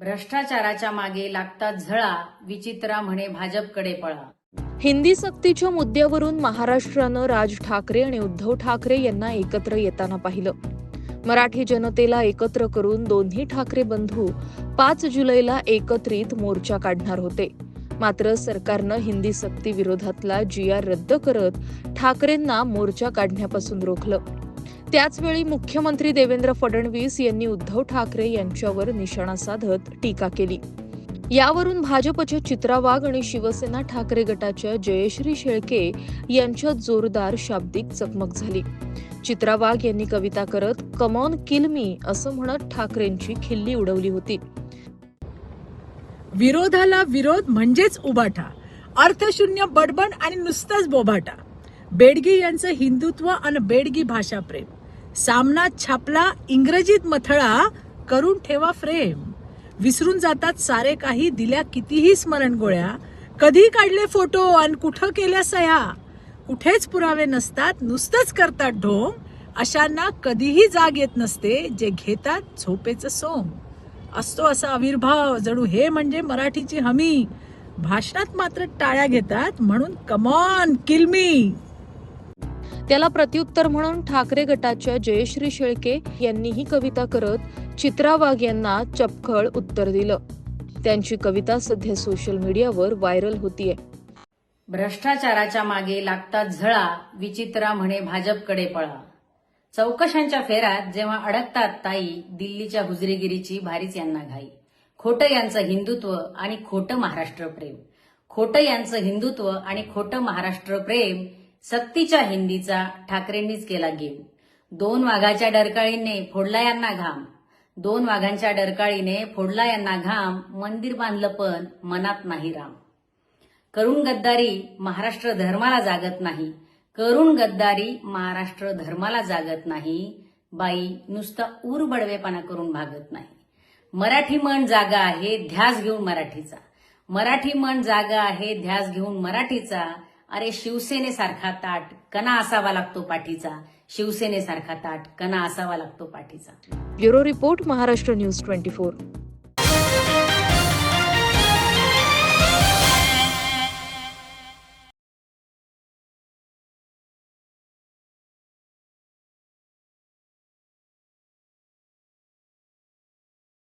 भ्रष्टाचाराच्या मागे लागता झळा विचित्रा म्हणे भाजपकडे पळा. हिंदी सक्तीच्या मुद्द्यावरून महाराष्ट्रानं राज ठाकरे आणि उद्धव ठाकरे यांना एकत्र येताना पाहिलं. मराठी जनतेला एकत्र करून दोन्ही ठाकरे बंधू पाच जुलैला एकत्रित मोर्चा काढणार होते. मात्र सरकारनं हिंदी सक्ती विरोधातला जी आर रद्द करत ठाकरेंना मोर्चा काढण्यापासून रोखलं. त्याचवेळी मुख्यमंत्री देवेंद्र फडणवीस यांनी उद्धव ठाकरे यांच्यावर निशाणा साधत टीका केली. यावरून भाजपच्या चित्रा वाघ आणि शिवसेना ठाकरे गटाच्या जयश्री शेळके यांच्यात जोरदार शाब्दिक चकमक झाली. चित्रा वाघ यांनी कविता करत कमॉन किल मी असं म्हणत ठाकरेंची खिल्ली उडवली होती. विरोधाला विरोध म्हणजेच उभाटा अर्थशून्य बडबड आणि नुसतंच बोभाटा बेडगी यांचं हिंदुत्व आणि बेडगी भाषा प्रेम सामनात छापला इंग्रजीत मथळा करून ठेवा फ्रेम. विसरून जातात सारे काही दिल्या कितीही स्मरण गोळ्या. कधी काढले फोटो आणि कुठं केल्या सह्या? कुठेच पुरावे नसतात नुसतंच करतात ढोंग. अशांना कधीही जाग येत नसते जे घेतात झोपेचं सोंग. असतो असा आविर्भाव जणू हे म्हणजे मराठीची हमी. भाषणात मात्र टाळ्या घेतात म्हणून कमॉन किलमी त्याला प्रत्युत्तर म्हणून ठाकरे गटाच्या जयश्री शेळके यांनीही कविता करत चित्रा वाघ यांना चपखळ उत्तर दिलं. त्यांची कविता सध्या सोशल मीडियावर व्हायरल होतीये. भ्रष्टाचाराच्या मागे लागतात झळा विचित्रा म्हणे भाजपकडे पळा. चौकशांच्या फेरात जेव्हा अडकतात ताई दिल्लीच्या हुजरेगिरीची भारीच यांना घाई. खोटं यांचं हिंदुत्व आणि खोटं महाराष्ट्र प्रेम. खोटं यांचं हिंदुत्व आणि खोटं महाराष्ट्र प्रेम सक्तीच्या हिंदीचा ठाकरेंनीच केला गेम दोन वाघाच्या डरकाळीने फोडला यांना घाम. दोन वाघांच्या डरकाळीने फोडला यांना घाम मंदिर बांधलं पण मनात नाही राम. करून गद्दारी महाराष्ट्र धर्माला जागत नाही. करून गद्दारी महाराष्ट्र धर्माला जागत नाही. बाई नुसता ऊर बडवेपणा करून भागत नाही. मराठी मन जागा आहे ध्यास घेऊन मराठीचा. मराठी मन जागा आहे ध्यास घेऊन मराठीचा. अरे शिवसेनेसारखा ताट कणा असावा लागतो पाठीचा. शिवसेनेसारखा ताट कणा असावा लागतो पाठीचा. Bureau report Maharashtra news twenty four.